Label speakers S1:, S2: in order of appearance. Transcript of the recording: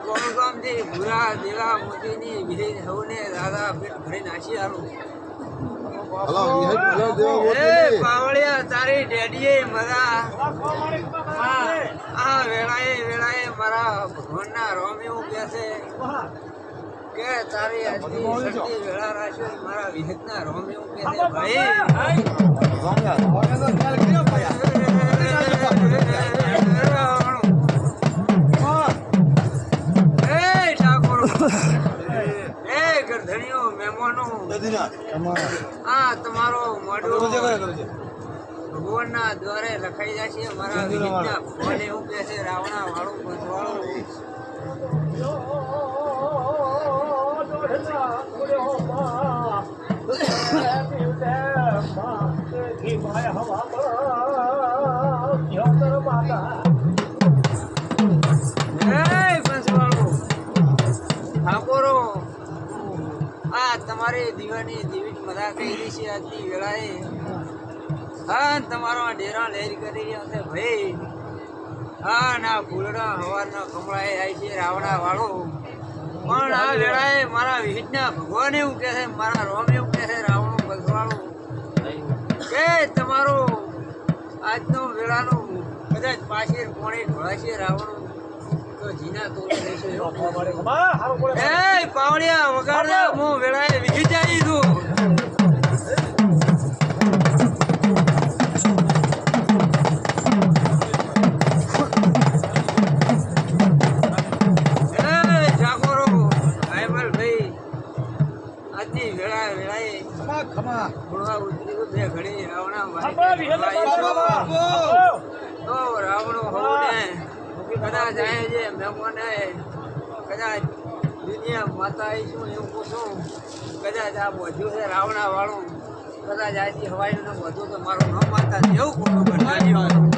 S1: ખમા ખમા
S2: હલો વિહત હલો દેવા વોટ
S3: એ
S2: નથી.
S3: પાવળિયા તારી ડેડીએ મારા આ વેળાએ વેળાએ મારા ભગવાનના રોમ એવું કહે છે. કે તારી આજની શક્તિ વેળા રાખ્યો મારા વિહિતના રોમ એવું કહે છે ભાઈ. આ તમારો મોઢું? ભગવાનના દ્વારે લખાઈ જશે મારા વિહિતના ભગવાન એવું કહે છે રાવણા વાળું ઠાકોરો. આ તમારી દીવાની દીવી મજા કરી છે આજની વેળાએ? હા તમારો આ ડેરા લહેર કરી રહ્યા છે ભાઈ. હા, ના ફૂલડા હવારના કમળાએ આવી છે રાવણા વાળો. પણ આ વેળાએ મારા વિહિતના ભગવાન એવું કહે છે, મારા રોમ એવું કહે છે, રાવણું બસવાળું કે તમારો આજનો વેળાનો કદાચ પાછી કોણે ઢોળાશે રાવણું? એ પાવડિયા વગાડના હું વેળાએ આજની વેળા વેળાએ
S1: ખમા ખમા
S3: બે ઘડી રાવણા તો કદાચ આય છે, મહેમાને કદાચ દુનિયા માતા આવીશું એવું પૂછું. કદાચ આ બધું છે રાવણા વાળું કદાચ આજથી હવાઈનું બધું તો મારું ન માતા એવું ખોટું બનાવ્યું